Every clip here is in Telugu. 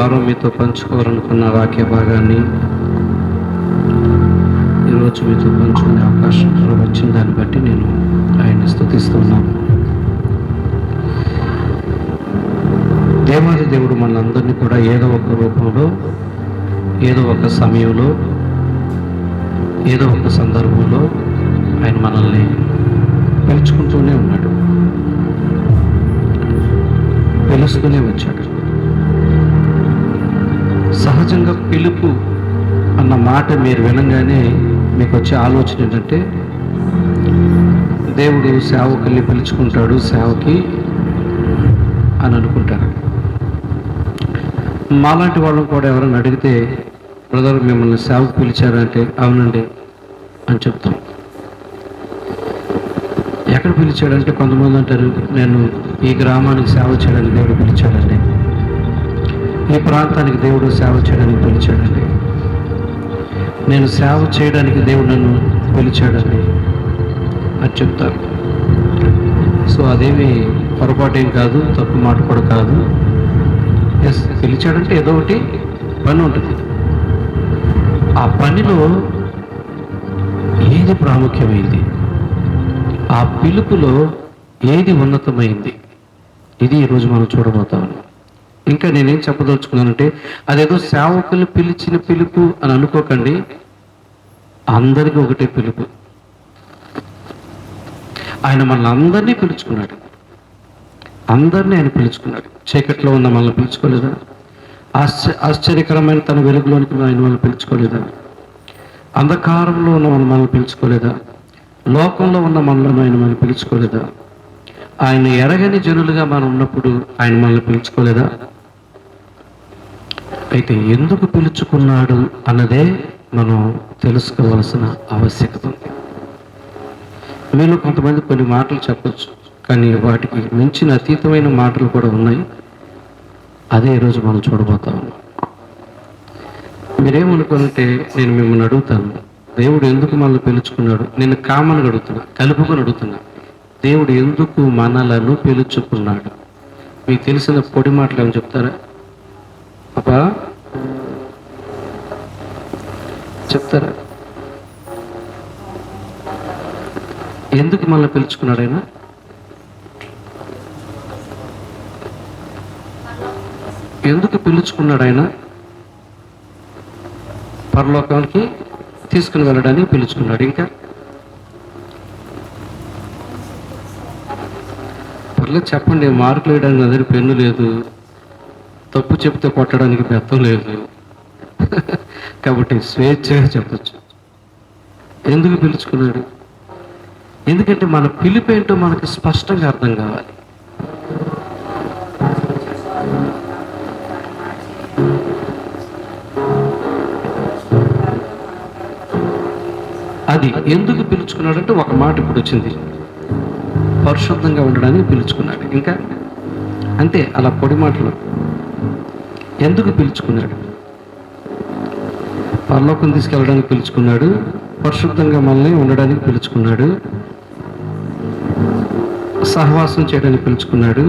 వారం మీతో పంచుకోవాలనుకున్న వాక్య భాగాన్ని ఈరోజు మీతో పంచుకునే అవకాశం వచ్చిన దాన్ని బట్టి నేను ఆయన్ని స్థుతిస్తున్నాను. దేవాది దేవుడు మనందరినీ కూడా ఏదో ఒక రూపంలో ఏదో ఒక సమయంలో ఏదో ఒక సందర్భంలో ఆయన మనల్ని పిలుచుకుంటూనే ఉన్నాడు. పిలుస్తూనే వచ్చాడు. సహజంగా పిలుపు అన్న మాట మీరు వినంగానే మీకు వచ్చే ఆలోచన ఏంటంటే దేవుడు సేవకుల్ని పిలుచుకుంటాడు సేవకి అని అనుకుంటారు. మాలాంటి వాళ్ళని కూడా ఎవరైనా అడిగితే బ్రదర్ మిమ్మల్ని సేవకు పిలిచారంటే అవునండి అని చెప్తాం. ఎక్కడ పిలిచాడంటే కొంతమంది అంటారు నేను ఈ గ్రామానికి సేవ చేయడానికి దేవుడు పిలిచాడండి ఈ ప్రాంతానికి దేవుడు సేవ చేయడానికి పిలిచాడండి. నేను సేవ చేయడానికి దేవుడు నన్ను పిలిచాడండి అని చెప్తారు. సో అదేమి పొరపాటు ఏం కాదు తప్పు మాట కూడా కాదు. ఎస్ పిలిచాడంటే ఏదో ఒకటి పని ఉంటుంది. ఆ పనిలో ఏది ప్రాముఖ్యమైంది? ఆ పిలుపులో ఏది ఉన్నతమైంది? ఇది ఈరోజు మనం చూడబోతాం. ఇంకా నేనేం చెప్పదలుచుకున్నానంటే అదేదో సేవకులు పిలిచిన పిలుపు అని అనుకోకండి. అందరికీ ఒకటే పిలుపు. ఆయన మనల్ని అందరినీ పిలుచుకున్నాడు. అందరినీ ఆయన పిలుచుకున్నాడు. చీకట్లో ఉన్న మనల్ని పిలుచుకోలేదా? ఆశ్చర్య ఆశ్చర్యకరమైన తన వెలుగులోనికి ఆయన మనల్ని పిలుచుకోలేదా? అంధకారంలో ఉన్న మనం మనల్ని పిలుచుకోలేదా? లోకంలో ఉన్న మనలను ఆయన మనల్ని పిలుచుకోలేదా? ఆయన ఎరగని జనులుగా మనం ఉన్నప్పుడు ఆయన మనల్ని పిలుచుకోలేదా? అయితే ఎందుకు పిలుచుకున్నాడు అన్నదే మనం తెలుసుకోవాల్సిన ఆవశ్యకత ఉంది. మీలో కొంతమంది కొన్ని మాటలు చెప్పచ్చు కానీ వాటికి మించిన అతీతమైన మాటలు కూడా ఉన్నాయి. అదే ఈరోజు మనం చూడబోతా ఉన్నాం. మీరేమనుకుంటే నేను మిమ్మల్ని అడుగుతాను దేవుడు ఎందుకు మనల్ని పిలుచుకున్నాడు? నేను కామన్గా అడుగుతున్నా కలుపుకొని అడుగుతున్నా. దేవుడు ఎందుకు మనలను పిలుచుకున్నాడు? మీకు తెలిసిన పొడి మాటలు ఏమని చెప్తారా? అబ్బా. చెప్తారా? ఎందుకు మళ్ళీ పిలుచుకున్నాడు ఆయన? ఎందుకు పిలుచుకున్నాడు ఆయన? పరలోకానికి తీసుకుని వెళ్ళడానికి పిలుచుకున్నాడు ఇంకా? పర్లేదు చెప్పండి మార్కులు వేయడానికి అందరి పెన్ను లేదు. తప్పు చెప్తే కొట్టడానికి బెత్తం లేదు. కాబట్టి స్వేచ్ఛగా చెప్పచ్చు. ఎందుకు పిలుచుకున్నాడు? ఎందుకంటే మన పిలుపు ఏంటో మనకు స్పష్టంగా అర్థం కావాలి. అది ఎందుకు పిలుచుకున్నాడంటే ఒక మాట ఇప్పుడు వచ్చింది. పరిశుద్ధంగా ఉండడానికి పిలుచుకున్నాడు. ఇంకా? అంతే అలా పొడి మాటలు. ఎందుకు పిలుచుకున్నాడు? పరలోకం తీసుకెళ్ళడానికి పిలుచుకున్నాడు పరిశుద్ధంగా మనల్ని ఉండడానికి పిలుచుకున్నాడు సహవాసం చేయడానికి పిలుచుకున్నాడు.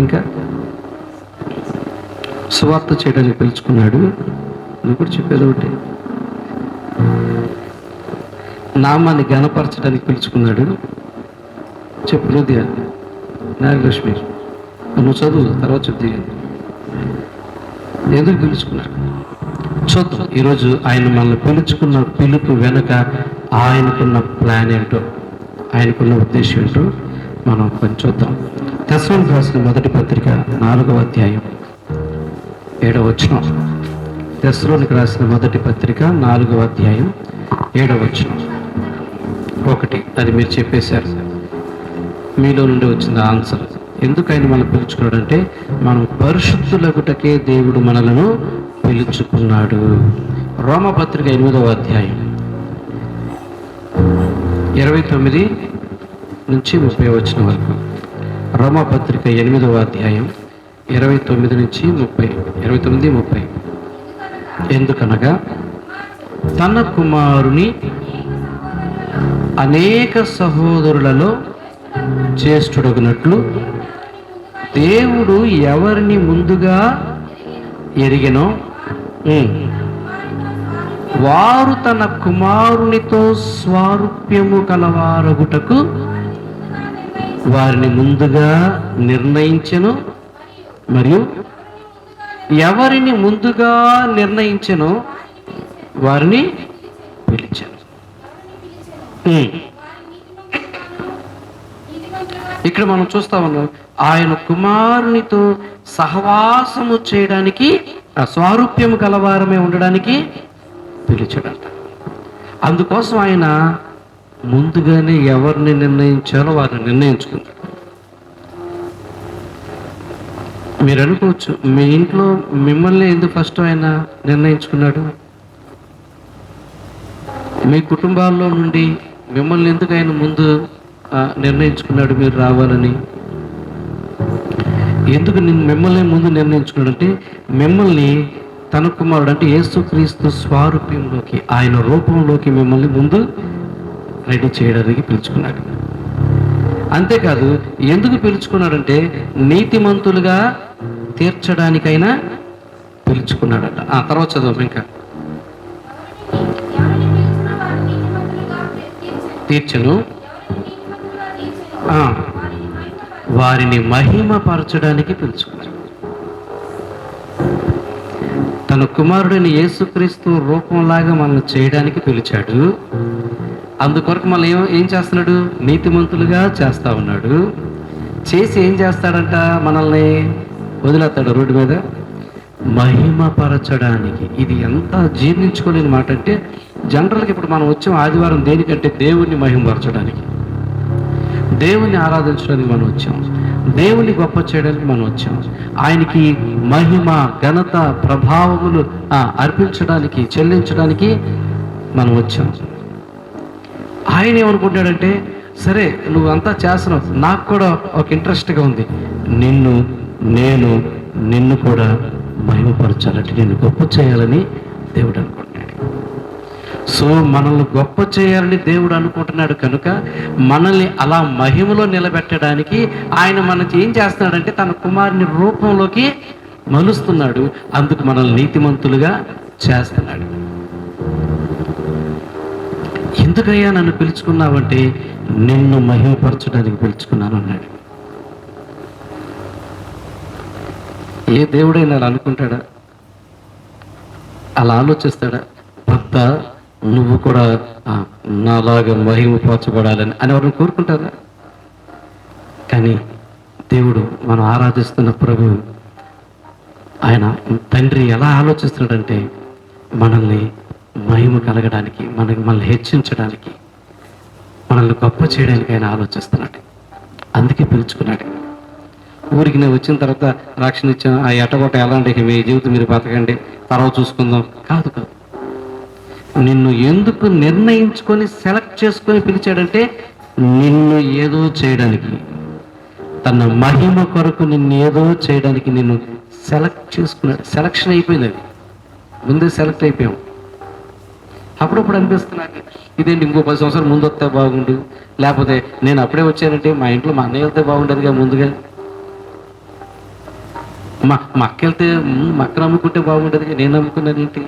ఇంకా సువార్త చేయడానికి పిలుచుకున్నాడు. నువ్వు కూడా చెప్పేది ఒకటి. నామాన్ని గణపరచడానికి పిలుచుకున్నాడు. చెప్పు హృదయ నాగలక్ష్మి. నువ్వు చదువు తర్వాత చెప్తాను ఎందుకు పిలుచుకున్నాడు చూద్దాం. ఈరోజు ఆయన మనల్ని పిలుచుకున్న పిలుపు వెనుక ఆయనకున్న ప్లాన్ ఏంటో ఆయనకున్న ఉద్దేశం ఏంటో మనం కొంచెం చూద్దాం. దశవం రాసిన మొదటి పత్రిక నాలుగవ అధ్యాయం ఏడవ వచ్చిన దశలోనికి రాసిన మొదటి పత్రిక నాలుగవ అధ్యాయం ఏడవ వచ్చిన ఒకటి అది మీరు చెప్పేశారు. మీలో నుండి వచ్చిన ఆన్సర్. ఎందుకు ఆయన మనం పిలుచుకున్నాడంటే మనం పరిశుద్ధులగుటకే దేవుడు మనలను పిలుచుకున్నాడు. రోమపత్రిక ఎనిమిదవ అధ్యాయం. ఇరవై తొమ్మిది నుంచి ముప్పై వచ్చిన వరకు. రోమపత్రిక ఎనిమిదవ అధ్యాయం ఇరవై తొమ్మిది నుంచి ముప్పై ఇరవై తొమ్మిది ముప్పై. ఎందుకనగా తన కుమారుని అనేక సహోదరులలో జ్యేష్ఠుడగినట్లు దేవుడు ఎవరిని ముందుగా ఎరిగినో? వారు తన కుమారునితో స్వారూప్యము కలవారగుటకు వారిని ముందుగా నిర్ణయించను. మరియు ఎవరిని ముందుగా నిర్ణయించను వారిని పిలిచాను. ఇక్కడ మనం చూస్తా ఉన్నాం ఆయన కుమారునితో సహవాసము చేయడానికి ఆ స్వారూప్యము కలవారమే ఉండడానికి పిలిచాడంట. అందుకోసం ఆయన ముందుగానే ఎవరిని నిర్ణయించాలో వారిని నిర్ణయించుకుంది మీరు అనుకోవచ్చు మీ ఇంట్లో మిమ్మల్ని ఎందుకు ఫస్ట్ ఆయన నిర్ణయించుకున్నాడు? మీ కుటుంబాల్లో నుండి మిమ్మల్ని ఎందుకు ఆయన ముందు నిర్ణయించుకున్నాడు మీరు రావాలని. ఎందుకు నిన్ను మిమ్మల్ని ముందు నిర్ణయించుకున్నాడంటే మిమ్మల్ని తన కుమారుడు అంటే యేసుక్రీస్తు స్వారూప్యంలోకి ఆయన రూపంలోకి మిమ్మల్ని ముందు రెడీ చేయడానికి పిలుచుకున్నాడు. అంతేకాదు ఎందుకు పిలుచుకున్నాడంటే నీతిమంతులుగా తీర్చడానికైనా పిలుచుకున్నాడట. ఆ తర్వాత చదువు ఇంకా. తీర్చను. వారిని మహిమపరచడానికి పిలుచుకున్నాడు తన కుమారుడిని యేసుక్రీస్తు రూపంలాగా మనల్ని చేయడానికి పిలిచాడు. అందుకొరకు మళ్ళీ ఏం ఏం చేస్తున్నాడు? నీతిమంతులుగా చేస్తా ఉన్నాడు. చేసి ఏం చేస్తాడంట? మనల్ని వదిలేస్తాడు రోడ్డు మీద. మహిమపరచడానికి. ఇది ఎంత జీర్ణించుకోలేని మాట అంటే జనరల్గా ఇప్పుడు మనం వచ్చాం ఆదివారం దేనికంటే దేవుణ్ణి మహిమపరచడానికి. దేవుని ఆరాధించడానికి మనం వచ్చాం. దేవుని గొప్ప చేయడానికి మనం వచ్చాం. ఆయనకి మహిమ ఘనత ప్రభావములు అర్పించడానికి చెల్లించడానికి మనం వచ్చాం. ఆయన ఏమనుకుంటాడంటే సరే నువ్వు అంతా చేస్తున్నావు. నాకు కూడా ఒక ఇంట్రెస్ట్గా ఉంది. నిన్ను నేను నిన్ను కూడా మహిమపరచాలంటే నిన్ను గొప్ప చేయాలని దేవుడు అనుకుంటాను సో మనల్ని గొప్ప చేయాలని దేవుడు అనుకుంటున్నాడు కనుక మనల్ని అలా మహిమలో నిలబెట్టడానికి ఆయన మనకి ఏం చేస్తున్నాడంటే తన కుమారుని రూపంలోకి మలుస్తున్నాడు. అందుకు మనల్ని నీతిమంతులుగా చేస్తున్నాడు. ఎందుకయ్యా నన్ను పిలుచుకున్నావంటే నిన్ను మహిమపరచడానికి పిలుచుకున్నాను అన్నాడు. ఏ దేవుడైనా అనుకుంటాడా? అలా ఆలోచిస్తాడా? భర్త నువ్వు కూడా నాలాగా మహిమపరచబడాలని అని ఎవరిని కోరుకుంటారా కానీ దేవుడు మనం ఆరాధిస్తున్న ప్రభు ఆయన తండ్రి ఎలా ఆలోచిస్తున్నాడంటే మనల్ని మహిమ కలగడానికి మనకి మనల్ని హెచ్చించడానికి మనల్ని గొప్ప చేయడానికి ఆయన ఆలోచిస్తున్నాడు. అందుకే పిలుచుకున్నాడు. ఊరికి నేను వచ్చిన తర్వాత రక్షణ ఇచ్చాం ఆ ఎటగొట్ట ఎలాంటి మీ జీవితం మీరు బతకండి తర్వాత చూసుకుందాం. కాదు కాదు. నిన్ను ఎందుకు నిర్ణయించుకొని సెలెక్ట్ చేసుకొని పిలిచాడంటే నిన్ను ఏదో చేయడానికి తన మహిమ కొరకు నిన్ను ఏదో చేయడానికి నిన్ను సెలెక్ట్ చేసుకున్నాడు సెలక్షన్ అయిపోయింది అది. ముందే సెలెక్ట్ అయిపోయాం. అప్పుడప్పుడు అనిపిస్తున్నాను ఇదేంటి ఇంకో పది సంవత్సరాలు ముందు వస్తే బాగుండు లేకపోతే నేను అప్పుడే వచ్చానంటే మా ఇంట్లో మా అన్నయ్య వెళ్తే బాగుండదుగా ముందుగా. మా మా అక్క వెళ్తే మా అక్క నమ్ముకుంటే బాగుండదుగా నేను నమ్ముకున్నది ఏంటి?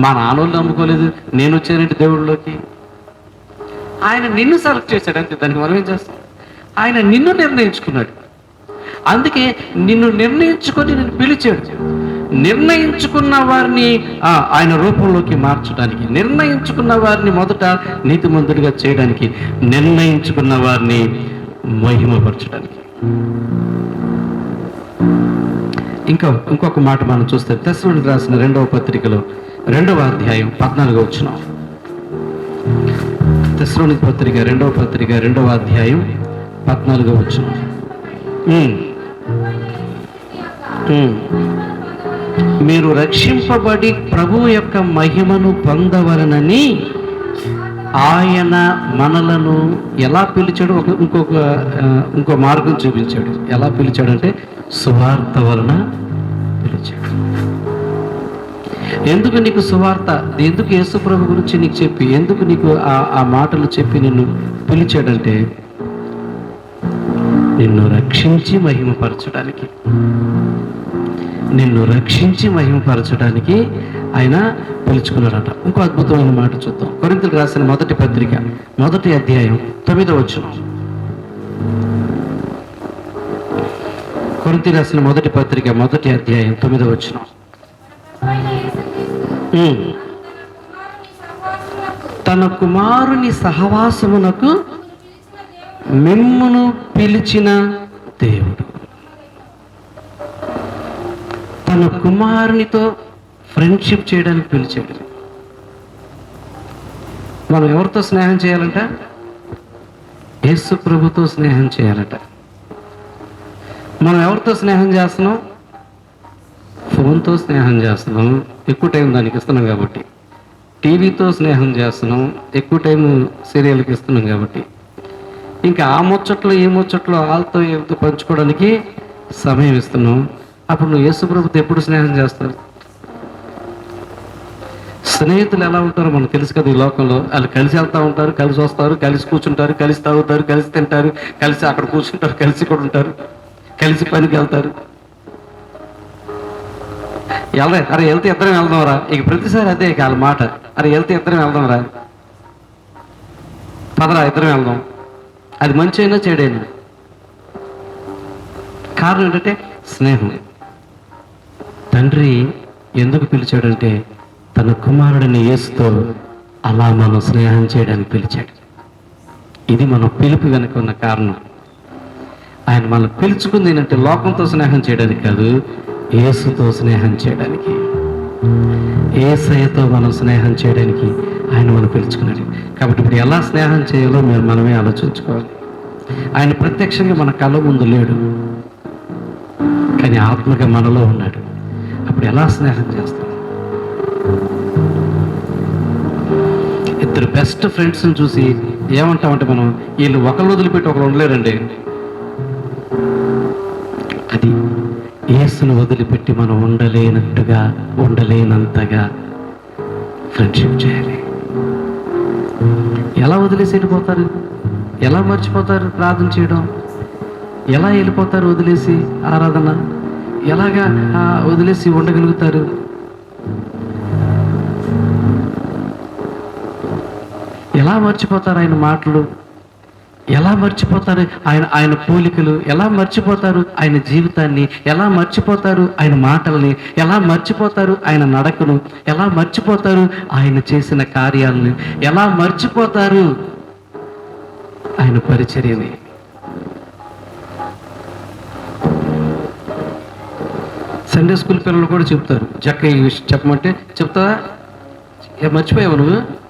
మా నాన్నోళ్ళు నమ్ముకోలేదు. నేను వచ్చానంటే దేవుళ్ళలోకి ఆయన నిన్ను సెలెక్ట్ చేశాడు. అంతే దానికి మనం ఏం చేస్తాం? ఆయన నిన్ను నిర్ణయించుకున్నాడు. అందుకే నిన్ను నిర్ణయించుకొని నిన్ను పిలిచాడు. నిర్ణయించుకున్న వారిని ఆయన రూపంలోకి మార్చడానికి నిర్ణయించుకున్న వారిని మొదట నీతిమంతుడిగా చేయడానికి నిర్ణయించుకున్న వారిని మహిమపరచడానికి. ఇంకా ఇంకొక మాట మనం చూస్తే తెస్సుడికి రాసిన రెండవ పత్రికలో రెండవ అధ్యాయం పద్నాలుగో వచ్చిన తెస్సులోనికి పత్రిక రెండవ పత్రిక రెండవ అధ్యాయం పద్నాలుగో వచ్చిన మీరు రక్షింపబడి ప్రభు యొక్క మహిమను పొందవలనని ఆయన మనలను ఎలా పిలిచాడు? ఒక ఇంకొక ఇంకో మార్గం చూపించాడు. ఎలా పిలిచాడంటే సువార్త వలన పిలిచాడు. ఎందుకు నీకు సువార్త? ఎందుకు యేసు ప్రభు గురించి నీకు చెప్పి ఎందుకు నీకు ఆ ఆ మాటలు చెప్పి నిన్ను పిలిచాడంటే నిన్ను రక్షించి మహిమపరచడానికి. నిన్ను రక్షించి మహిమపరచడానికి ఆయన పిలుచుకున్నాడట. ఇంకో అద్భుతమైన మాట చూద్దాం. కొరింతలు రాసిన మొదటి పత్రిక మొదటి అధ్యాయం తొమ్మిదో వచ్చిన కొరింత రాసిన మొదటి పత్రిక మొదటి అధ్యాయం తొమ్మిదో వచ్చిన తన కుమారుని సహవాసమునకు మిమ్మును పిలిచిన దేవుడు. తన కుమారునితో ఫ్రెండ్షిప్ చేయడానికి పిలిచాడు. మనం ఎవరితో స్నేహం చేయాలంట? యేసు ప్రభుతో స్నేహం చేయాలట. మనం ఎవరితో స్నేహం చేస్తున్నాం? ఫోన్తో స్నేహం చేస్తున్నాం. ఎక్కువ టైం దానికి ఇస్తున్నాం కాబట్టి. టీవీతో స్నేహం చేస్తున్నాం ఎక్కువ టైం సీరియల్కి ఇస్తున్నాం కాబట్టి. ఇంకా ఆ ముచ్చట్లో ఈ ముచ్చట్లో వాళ్ళతో ఏమితో పంచుకోవడానికి సమయం ఇస్తున్నాం. అప్పుడు నువ్వు యేసు ప్రభుత్వం ఎప్పుడు స్నేహం చేస్తారు స్నేహితులు ఎలా ఉంటారో మనకు తెలుసు కదా ఈ లోకంలో. వాళ్ళు కలిసి వెళ్తూ ఉంటారు కలిసి వస్తారు కలిసి కూర్చుంటారు కలిసి తాగుతారు కలిసి తింటారు కలిసి అక్కడ కూర్చుంటారు కలిసి కూడా ఉంటారు కలిసి పనికి వెళ్తారు. వెళ్దా? అరే వెళ్తే ఇద్దరం వెళ్దాంరా. ఇక ప్రతిసారి అదే ఇక వాళ్ళ మాట. అరే వెళ్తే ఇద్దరం వెళ్దాంరా. పదరా ఇద్దరం వెళ్దాం. అది మంచి అయినా చెడైనా? కారణం ఏంటంటే స్నేహం. తండ్రి ఎందుకు పిలిచాడంటే తన కుమారుడిని యేసుతో అలా మనం స్నేహం చేయడానికి పిలిచాడు. ఇది మన పిలుపు వెనక ఉన్న కారణం. ఆయన మనం పిలుచుకుంది ఏంటంటే లోకంతో స్నేహం చేయడానికి కాదు ఏసుతో స్నేహం చేయడానికి ఏసయ్యతో మనం స్నేహం చేయడానికి ఆయన మనం పిలుచుకున్నాడు కాబట్టి ఇప్పుడు ఎలా స్నేహం చేయాలో మీరు మనమే ఆలోచించుకోవాలి. ఆయన ప్రత్యక్షంగా మన కళ్ళ ముందు లేడు కానీ ఆత్మగా మనలో ఉన్నాడు. అప్పుడు ఎలా స్నేహం చేస్తాం? ఇద్దరు బెస్ట్ ఫ్రెండ్స్ని చూసి ఏమంటామంటే మనం వీళ్ళు ఒకళ్ళు వదిలిపెట్టి ఒకరు ఉండలేరండి. అది యేసును వదిలిపెట్టి మనం ఉండలేనట్టుగా ఉండలేనంతగా ఫ్రెండ్షిప్ చేయాలి. ఎలా వదిలేసి వెళ్ళిపోతారు? ఎలా మర్చిపోతారు ప్రార్థన చేయడం? ఎలా వెళ్ళిపోతారు వదిలేసి ఆరాధన? ఎలాగా వదిలేసి ఉండగలుగుతారు? ఎలా మర్చిపోతారు ఆయన మాటలు? ఎలా మర్చిపోతారు? ఆయన ఆయన పోలికలు ఎలా మర్చిపోతారు? ఆయన జీవితాన్ని ఎలా మర్చిపోతారు? ఆయన మాటల్ని ఎలా మర్చిపోతారు? ఆయన నడకను ఎలా మర్చిపోతారు? ఆయన చేసిన కార్యాలను ఎలా మర్చిపోతారు? ఆయన పరిచర్యని. సండే స్కూల్ పిల్లలు కూడా చెప్తారు. చక్క ఈ విషయం చెప్పమంటే చెప్తావా? మర్చిపోయావు నువ్వు?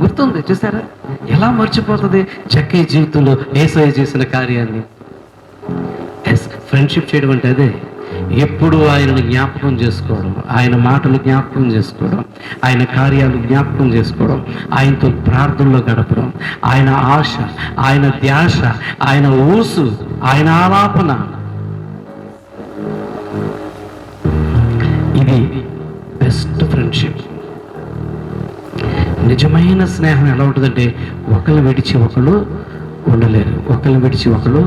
గుర్తుంది చూసారా? ఎలా మర్చిపోతుంది? చక్కే జీవితంలో ఏసఐ చేసిన కార్యాన్ని. ఎస్ ఫ్రెండ్షిప్ చేయడం అంటే అదే. ఎప్పుడు ఆయనను జ్ఞాపకం చేసుకోవడం ఆయన మాటలు జ్ఞాపకం చేసుకోవడం ఆయన కార్యాలు జ్ఞాపకం చేసుకోవడం ఆయనతో ప్రార్థనలో గడపడం ఆయన ఆశ ఆయన ధ్యాస ఆయన ఊసు ఆయన ఆలాపన నిజమైన స్నేహం ఎలా ఉంటుందంటే ఒకళ్ళు విడిచి ఒకళ్ళు ఉండలేరు. ఒకళ్ళు విడిచి ఒకళ్ళు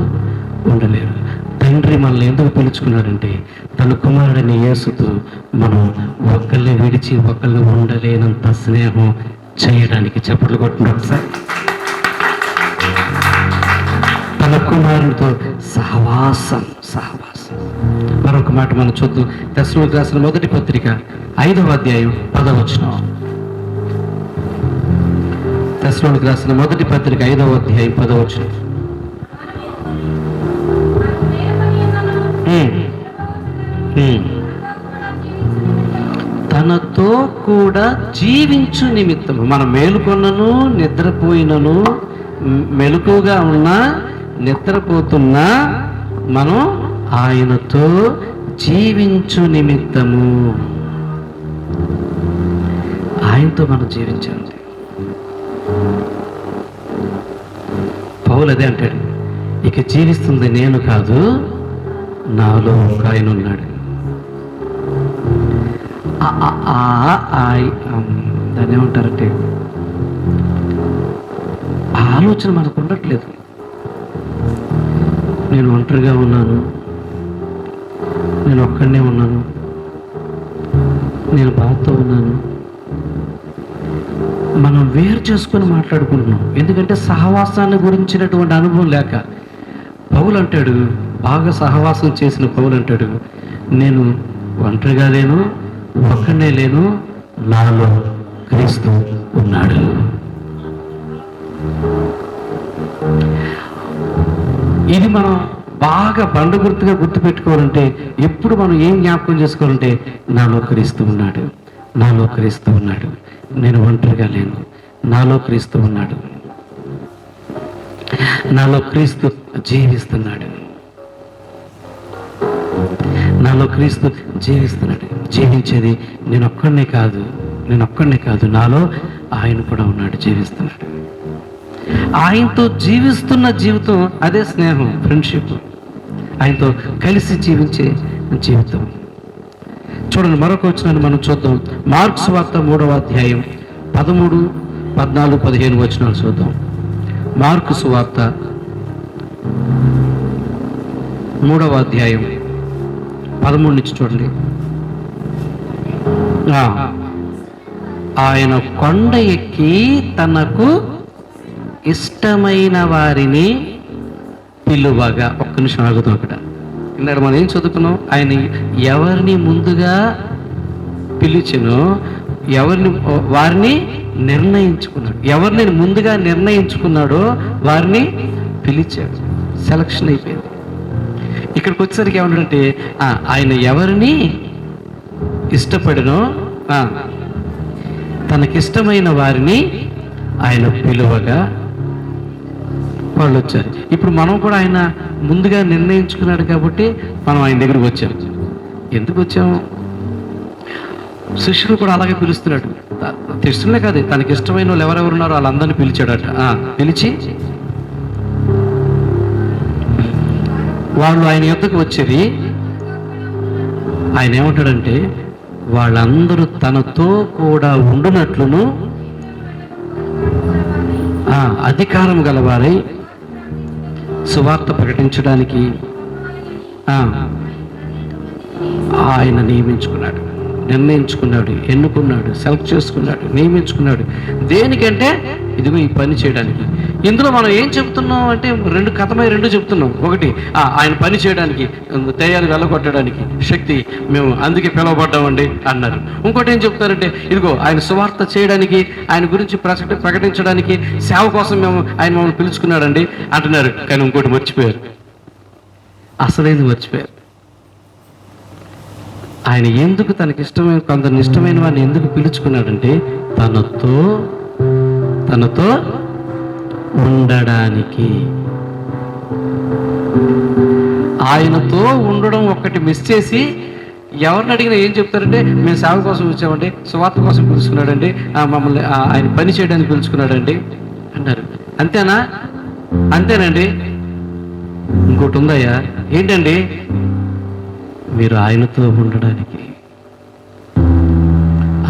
ఉండలేరు. తండ్రి మనల్ని ఎందుకు పిలుచుకున్నాడంటే తన కుమారుడిని యేసుతో మనం ఒకళ్ళని విడిచి ఒకళ్ళు ఉండలేనంత స్నేహం చేయడానికి చప్పట్లు కొట్టున్నాడు సార్. తన కుమారుడితో సహవాసం సహవాసం. మరొక మాట మనం చూద్దాం. దశలోకి రాసిన మొదటి పత్రిక ఐదవ అధ్యాయం పదవచనం. దశలోకి రాసిన మొదటి పత్రిక ఐదవ అధ్యాయం. ఉమ్. తనతో కూడా జీవించు నిమిత్తము మన మేలుకొన్నను నిద్రపోయినను మెలకుగా ఉన్నా నిద్రపోతున్నా మనం ఆయనతో జీవించు నిమిత్తము ఆయనతో మనం జీవించాలి పౌలు అదే అంటాడు ఇక జీవిస్తుంది నేను కాదు నాలో ఒక ఆయన ఉన్నాడు. దాన్ని ఏమంటారంటే ఆలోచన మనకు ఉండట్లేదు. నేను ఒంటరిగా ఉన్నాను నేను ఒక్కడనే ఉన్నాను నేను బాధతో ఉన్నాను మనం వేరు చేసుకొని మాట్లాడుకుంటున్నాం. ఎందుకంటే సహవాసాన్ని గురించినటువంటి అనుభవం లేక. పౌలు అంటాడు బాగా సహవాసం చేసిన పౌలు అంటాడు నేను ఒంటరిగా లేను ఒక్కనే లేను నాలో క్రీస్తు ఉన్నాడు. ఇది మనం బాగా బండ గుర్తుగా గుర్తుపెట్టుకోవాలంటే ఎప్పుడు మనం ఏం జ్ఞాపకం చేసుకోవాలంటే నాలో క్రీస్తు ఉన్నాడు. నాలో క్రీస్తు ఉన్నాడు. నేను ఒంటరిగా లేను. నాలో క్రీస్తు ఉన్నాడు. నాలో క్రీస్తు జీవిస్తున్నాడు. నాలో క్రీస్తు జీవిస్తున్నాడు. జీవించేది నేను ఒక్కడినే కాదు. నేను ఒక్కడినే కాదు. నాలో ఆయన కూడా ఉన్నాడు. జీవిస్తున్నాడు. ఆయనతో జీవిస్తున్న జీవితం అదే స్నేహం ఫ్రెండ్షిప్. ఆయనతో కలిసి జీవించే జీవితం. చూడండి మరొక వచనాన్ని మనం చూద్దాం. మార్క్స్ వార్త మూడవ అధ్యాయం పదమూడు పద్నాలుగు పదిహేను వచనాలు చూద్దాం. మార్క్స్ వార్త మూడవ అధ్యాయం పదమూడు నుంచి చూడండి. ఆయన కొండ ఎక్కి తనకు ఇష్టమైన వారిని పిలువగా. ఒక్క నిమిషం ఆగుతాం అక్కడ. ఇందాక మనం ఏం చదువుకున్నాం? ఆయన ఎవరిని ముందుగా పిలిచినో ఎవరిని వారిని నిర్ణయించుకున్నాడు. ఎవరిని ముందుగా నిర్ణయించుకున్నాడో వారిని పిలిచాడు. సెలక్షన్ అయిపోయింది. ఇక్కడికి వచ్చేసరికి ఏమంటే ఆ, ఆయన ఎవరిని ఇష్టపడినో తనకిష్టమైన వారిని ఆయన పిలువగా వాళ్ళు వచ్చారు. ఇప్పుడు మనం కూడా ఆయన ముందుగా నిర్ణయించుకున్నాడు కాబట్టి మనం ఆయన దగ్గరికి వచ్చాం. ఎందుకు వచ్చాము శిష్యుడు కూడా అలాగే పిలుస్తున్నాడు. త- కాదు తనకి ఇష్టమైన వాళ్ళు ఎవరెవరు ఉన్నారో వాళ్ళందరినీ పిలిచాడట. పిలిచి వాళ్ళు ఆయన యొద్దకు వచ్చేది. ఆయన ఏమంటాడంటే వాళ్ళందరూ తనతో కూడా ఉండునట్లును ఆ, అధికారం గలవారై సువార్త ప్రకటించడానికి ఆ, ఆయన నియమించుకున్నాడు నిర్ణయించుకున్నాడు ఎన్నుకున్నాడు సెలెక్ట్ చేసుకున్నాడు నియమించుకున్నాడు. దేనికంటే ఇదిగో ఈ పని చేయడానికి. ఇందులో మనం ఏం చెప్తున్నాం అంటే రెండు కథమై రెండు చెప్తున్నాం. ఒకటి ఆ, ఆయన పని చేయడానికి తేయాలు వెళ్ళగొట్టడానికి శక్తి మేము అందుకే పిలువబడ్డామండి అన్నారు. ఇంకోటి ఏం చెప్తారంటే ఇదిగో ఆయన సువార్త చేయడానికి ఆయన గురించి ప్రకటి ప్రకటించడానికి సేవ కోసం మేము ఆయన మమ్మల్ని పిలుచుకున్నాడండి అంటున్నారు. కానీ ఇంకోటి మర్చిపోయారు. అసలేది మర్చిపోయారు? ఆయన ఎందుకు తనకి ఇష్టమైన కొందరిని ఇష్టమైన వారిని ఎందుకు పిలుచుకున్నాడంటే తనతో తనతో ఉండడానికి. ఆయనతో ఉండడం ఒక్కటి మిస్ చేసి ఎవరిని అడిగినా ఏం చెప్తారంటే మేము సేవ కోసం వచ్చామండి సువార్త కోసం పిలుచుకున్నాడండి ఆ, మమ్మల్ని ఆయన పని చేయడానికి పిలుచుకున్నాడండి అన్నారు. అంతేనా? అంతేనండి. ఇంకోటి ఉందయ్యా. ఏంటండి? మీరు ఆయనతో ఉండడానికి.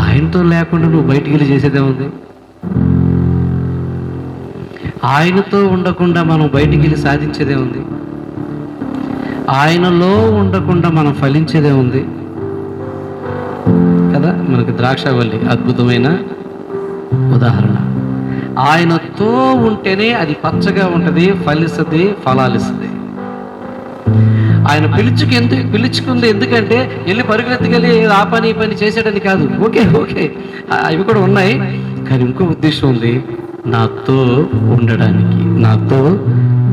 ఆయనతో లేకుండా నువ్వు బయటికి వెళ్ళి చేసేదే ఉంది ఆయనతో ఉండకుండా మనం బయటికి వెళ్ళి సాధించేదే ఉంది. ఆయనలో ఉండకుండా మనం ఫలించేదే ఉంది. కదా? మనకి ద్రాక్షవల్లి అద్భుతమైన ఉదాహరణ. ఆయనతో ఉంటేనే అది పచ్చగా ఉంటుంది ఫలిస్తుంది ఫలాలిస్తుంది. ఆయన పిలుచుకు ఎందుకు పిలుచుకుంది ఎందుకంటే వెళ్ళి పరుగులెత్తుకెళ్ళి ఆ పని ఈ పని చేసేటని కాదు. Okay okay. అవి కూడా ఉన్నాయి. కానీ ఇంకో ఉద్దేశం ఉంది. నాతో ఉండడానికి నాతో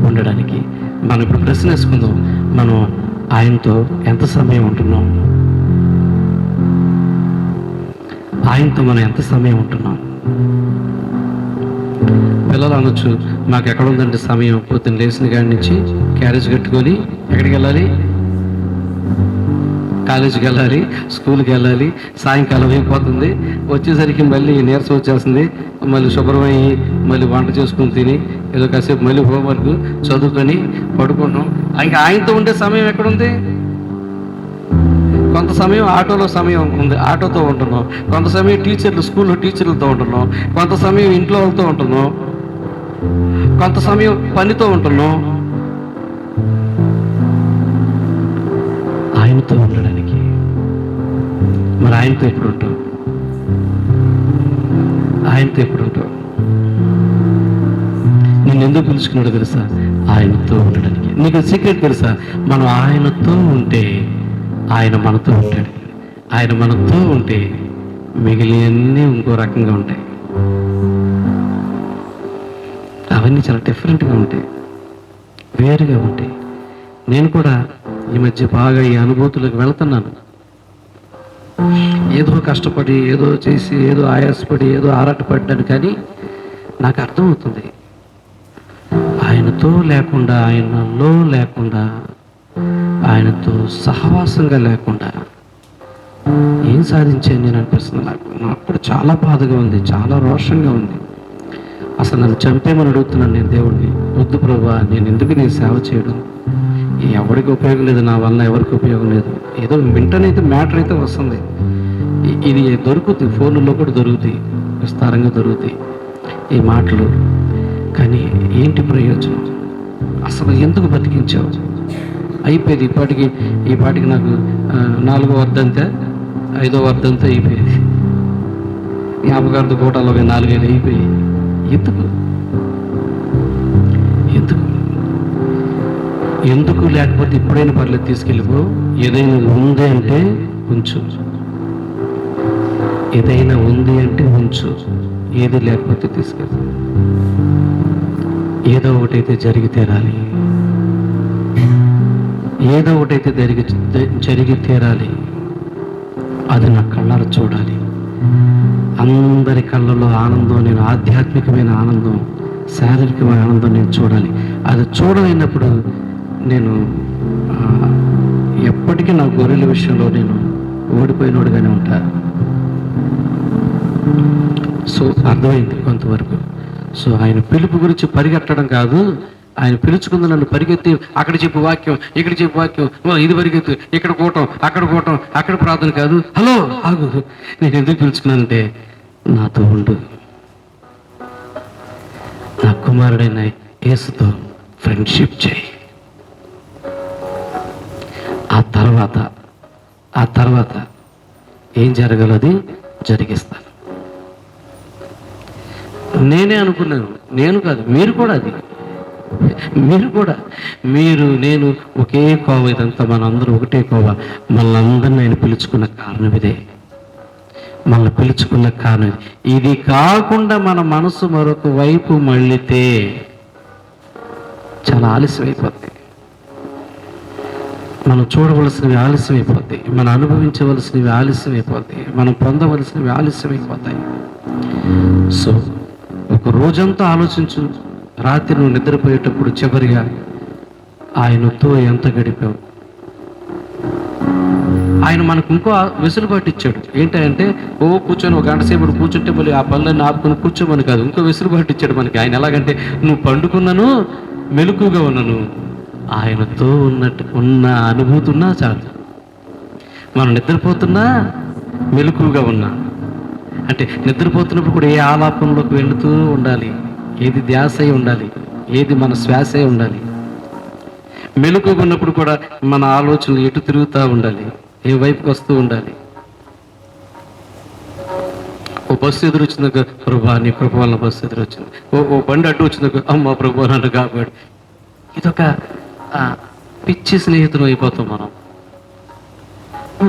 ఉండడానికి. మనం ఇప్పుడు ప్రశ్న వేసుకుందాం. మనం ఆయనతో ఎంత సమయం ఉంటున్నాం? ఆయనతో మనం ఎంత సమయం ఉంటున్నాం? పిల్లలు అనొచ్చు మాకు ఎక్కడ ఉందంటే సమయం పొద్దున్న లేచిన కాడి నుంచి క్యారేజ్ కట్టుకొని ఎక్కడికి వెళ్ళాలి? కాలేజీకి వెళ్ళాలి స్కూల్కి వెళ్ళాలి సాయంకాలం అయిపోతుంది వచ్చేసరికి మళ్ళీ నీరసం వచ్చేస్తుంది. మళ్ళీ శుభ్రమయ్యి మళ్ళీ వంట చేసుకుని తిని ఏదో కాసేపు మళ్ళీ హోంవర్క్ చదువుకొని పడుకుంటాం. ఇంకా ఆయనతో ఉండే సమయం ఎక్కడుంది? కొంత సమయం ఆటోలో సమయం ఉంది ఆటోతో ఉంటున్నాం. కొంత సమయం టీచర్లు స్కూల్లో టీచర్లతో ఉంటున్నాం. కొంత సమయం ఇంట్లో వాళ్ళతో ఉంటున్నాం. కొంత సమయం పనితో ఉంటున్నాం. ఆయనతో ఉండడం మరి ఆయనతో ఎప్పుడు ఉంటావు? ఆయనతో ఎప్పుడు ఉంటావు? నేను ఎందుకు పిలుచుకున్నాడో తెలుసా? ఆయనతో ఉండడానికి. నీకు సీక్రెట్ తెలుసా? మనం ఆయనతో ఉంటే ఆయన మనతో ఉంటాడు. ఆయన మనతో ఉంటే మిగిలినన్నీ ఇంకో రకంగా ఉంటాయి. అవన్నీ చాలా డిఫరెంట్గా ఉంటాయి. వేరుగా ఉంటాయి. నేను కూడా ఈ మధ్య బాగా ఈ అనుభూతులకు వెళ్తున్నాను. ఏదో కష్టపడి ఏదో చేసి ఏదో ఆయాసపడి ఏదో ఆరాటపడ్డాను కానీ నాకు అర్థమవుతుంది. ఆయనతో లేకుండా ఆయనలో లేకుండా ఆయనతో సహవాసంగా లేకుండా ఏం సాధించాను నేను అనిపిస్తుంది నాకు? నాకు అప్పుడు చాలా బాధగా ఉంది చాలా రోషంగా ఉంది. అసలు నన్ను చంపేమని అడుగుతున్నాను నేను దేవుడిని వద్దు ప్రభా నేను ఎందుకు నేను సేవ చేయడం? ఎవరికి ఉపయోగం లేదు నా వల్ల ఎవరికి ఉపయోగం లేదు. ఏదో వింటనైతే మ్యాటర్ అయితే వస్తుంది. ఇది దొరుకుతుంది. ఫోన్లో కూడా దొరుకుతాయి. విస్తారంగా దొరుకుతాయి. ఈ మాటలు. కానీ ఏంటి ప్రయోజనం? అసలు ఎందుకు బతికించావు? అయిపోయేది ఇప్పటికి ఈ పాటికి నాకు నాలుగో వర్ధంతే ఐదో వర్ధంతో అయిపోయేది. జ్ఞాపకార్థ కోటాలో నాలుగైదు అయిపోయి ఎందుకు? ఎందుకు? ఎందుకు లేకపోతే ఇప్పుడైనా పర్లేదు తీసుకెళ్ళిపో. ఏదైనా ఉంది అంటే కొంచెం ఏదైనా ఉంది అంటే ఉంచు. ఏది లేకపోతే తీసుకెళ్ళి. ఏదో ఒకటైతే జరిగి తీరాలి. ఏదో ఒకటైతే జరిగి జరిగి తీరాలి. అది నా కళ్ళార చూడాలి. అందరి కళ్ళలో ఆనందం నేను ఆధ్యాత్మికమైన ఆనందం శారీరకమైన ఆనందం నేను చూడాలి. అది చూడలేనప్పుడు నేను ఎప్పటికీ నా గొర్రెల విషయంలో నేను ఓడిపోయినోడుగానే ఉంటాను సో అర్థమైంది కొంతవరకు. సో ఆయన పిలుపు గురించి పరిగెట్టడం కాదు. ఆయన పిలుచుకుంది నన్ను పరిగెత్తి అక్కడ చెప్పు వాక్యం ఇక్కడ చెప్పు వాక్యం ఇది పరిగెత్తు ఇక్కడ కూటం అక్కడ కూటం అక్కడ ప్రార్థన కాదు. హలో ఆగు. నేను ఎందుకు పిలుచుకున్నానంటే నాతో ఉండు. నా కుమారుడైన యేసుతో ఫ్రెండ్షిప్ చేయి. ఆ తర్వాత ఆ తర్వాత ఏం జరగలది జరిగిస్తాను. నేనే అనుకున్నాను. నేను కాదు మీరు కూడా అది. మీరు కూడా. మీరు నేను ఒకే కోవ ఇదంతా మనందరూ ఒకటే కోవ. మనందరిని ఆయన పిలుచుకున్న కారణం ఇదే. మనల్ని పిలుచుకున్న కారణం ఇది. ఇది కాకుండా మన మనసు మరొక వైపు మళ్ళితే చాలా ఆలస్యం అయిపోద్ది మనం చూడవలసినవి ఆలస్యం అయిపోతాయి మనం అనుభవించవలసినవి ఆలస్యం అయిపోతాయి మనం పొందవలసినవి ఆలస్యం అయిపోతాయి సో ఒక రోజంతా ఆలోచించు. రాత్రి నువ్వు నిద్రపోయేటప్పుడు చివరిగా ఆయనతో ఎంత గడిపావు? ఆయన మనకు ఇంకో వెసులుబాటు ఇచ్చాడు. ఏంటంటే ఓ కూర్చొని ఒక గంట సేపు కూర్చుంటే మళ్ళీ ఆ పనులన్నీ ఆపుకొని కూర్చోమని కాదు. ఇంకో వెసులుబాటు ఇచ్చాడు మనకి. ఆయన ఎలాగంటే నువ్వు పండుకున్నాను మెలకుగా ఉన్నాను. ఆయనతో ఉన్నట్టు ఉన్న అనుభూతి ఉన్నా చాలు. మనం నిద్రపోతున్నా మెలకుగా ఉన్నా. అంటే నిద్రపోతున్నప్పుడు కూడా ఏ ఆలాపంలోకి వెళుతూ ఉండాలి? ఏది ధ్యాస అయి ఉండాలి? ఏది మన శ్వాస అయి ఉండాలి మెలుకున్నప్పుడు కూడా మన ఆలోచనలు ఎటు తిరుగుతూ ఉండాలి? ఏ వైపుకి వస్తూ ఉండాలి? ఓ బస్సు ఎదురు వచ్చిందక ప్రభా నీ కృప వలన బస్సు ఎదురు వచ్చింది ఓ ఓ బండి అడ్డు వచ్చిందక అమ్మ ప్రభు నన్ను కాబట్టి ఇదొక పిచ్చి స్నేహితులు అయిపోతాం మనం.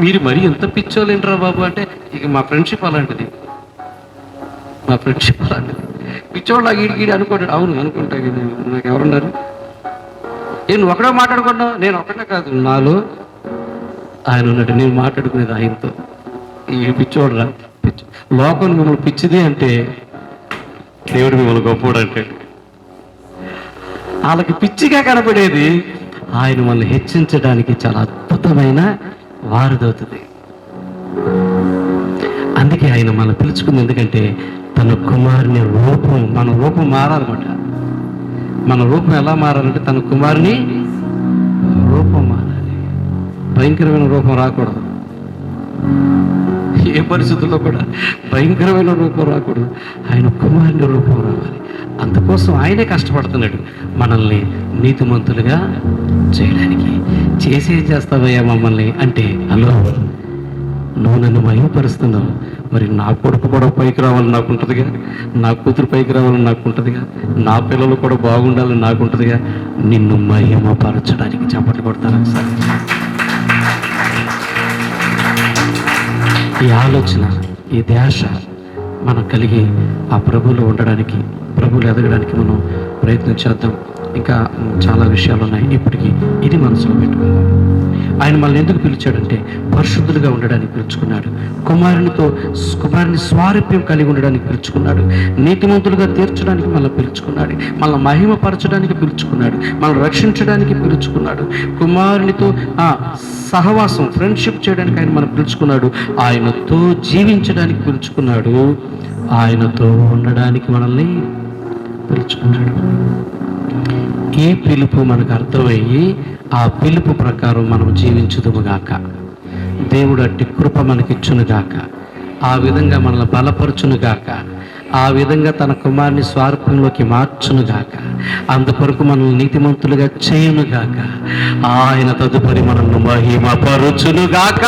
మీరు మరి ఎంత పిచ్చోలేంట్రా బాబు అంటే ఇక మా ఫ్రెండ్షిప్ అలాంటిది. మా ఫ్రెండ్షిప్ అలాంటిది. పిచ్చోళ్ళ గీడి గీడి అనుకోండి అవును అనుకుంటా నాకు ఎవరున్నారు? నేను ఒకడే మాట్లాడుకున్నావు నేను ఒకటే కాదు. నాలో ఆయన ఉన్నట్టు నేను మాట్లాడుకునేది ఆయనతో. ఈ పిచ్చోడరా పిచ్చి లోకం మిమ్మల్ని పిచ్చిది అంటే దేవుడు మిమ్మల్ని గొప్పోడు అంటాడు వాళ్ళకి పిచ్చిగా కనపడేది ఆయన మనల్ని హెచ్చించడానికి చాలా అద్భుతమైన వారిదవుతుంది. అందుకే ఆయన మనం పిలుచుకుంది. ఎందుకంటే తన కుమారుని రూపం మన రూపం మారాలన్నమాట. మన రూపం ఎలా మారాలంటే తన కుమారుని రూపం మారాలి. భయంకరమైన రూపం రాకూడదు. ఏ పరిస్థితుల్లో కూడా భయంకరమైన రూపం రాకూడదు. ఆయన కుమారుని రూపం రావాలి. అందుకోసం ఆయనే కష్టపడుతున్నాడు. మనల్ని నీతిమంతులుగా చేయడానికి. చేసే చేస్తావయ్యా మమ్మల్ని అంటే హలో నువ్వు నన్ను మహిమపరుస్తున్నావు. మరి నా కొడుకు కూడా పైకి రావాలని నాకుంటుందిగా నా కూతురు పైకి రావాలని నాకు ఉంటుందిగా. నా పిల్లలు కూడా బాగుండాలని నాకుంటుందిగా నిన్ను మహిమపరచడానికి చప్పట్లు కొడతాను సార్? ఈ ఆలోచన ఈ ధ్యాస మనం కలిగి ఆ ప్రభువులో ఉండడానికి ప్రభువులు ఎదగడానికి మనం ప్రయత్నం చేద్దాం. ఇంకా చాలా విషయాలు ఉన్నాయి ఇప్పటికీ ఇది మనసులో పెట్టుకుందాం. ఆయన మనల్ని ఎందుకు పిలిచాడంటే పరిశుద్ధులుగా ఉండడానికి పిలుచుకున్నాడు. కుమారునితో కుమారుని స్వారూప్యం కలిగి ఉండడానికి పిలుచుకున్నాడు. నీతిమంతులుగా తీర్చడానికి మళ్ళీ పిలుచుకున్నాడు. మళ్ళీ మహిమపరచడానికి పిలుచుకున్నాడు. మనల్ని రక్షించడానికి పిలుచుకున్నాడు. కుమారునితో ఆ సహవాసం ఫ్రెండ్షిప్ చేయడానికి ఆయన మనం పిలుచుకున్నాడు. ఆయనతో జీవించడానికి పిలుచుకున్నాడు. ఆయనతో ఉండడానికి మనల్ని పిలుచుకున్నాడు. ఒకే పిలుపు మనకు అర్థమయ్యి ఆ పిలుపు ప్రకారం మనం జీవించుదుముగాక దేవుడు అట్టి కృప మనకిచ్చునుగాక ఆ విధంగా మనల్ని బలపరచునుగాక ఆ విధంగా తన కుమారుని స్వార్థంలోకి మార్చునుగాక అందుకొరకు మనల్ని నీతిమంతులుగా చేయునుగాక ఆయన తదుపరి మనల్ని మహిమపరుచునుగాక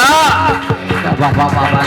బాబా బాబా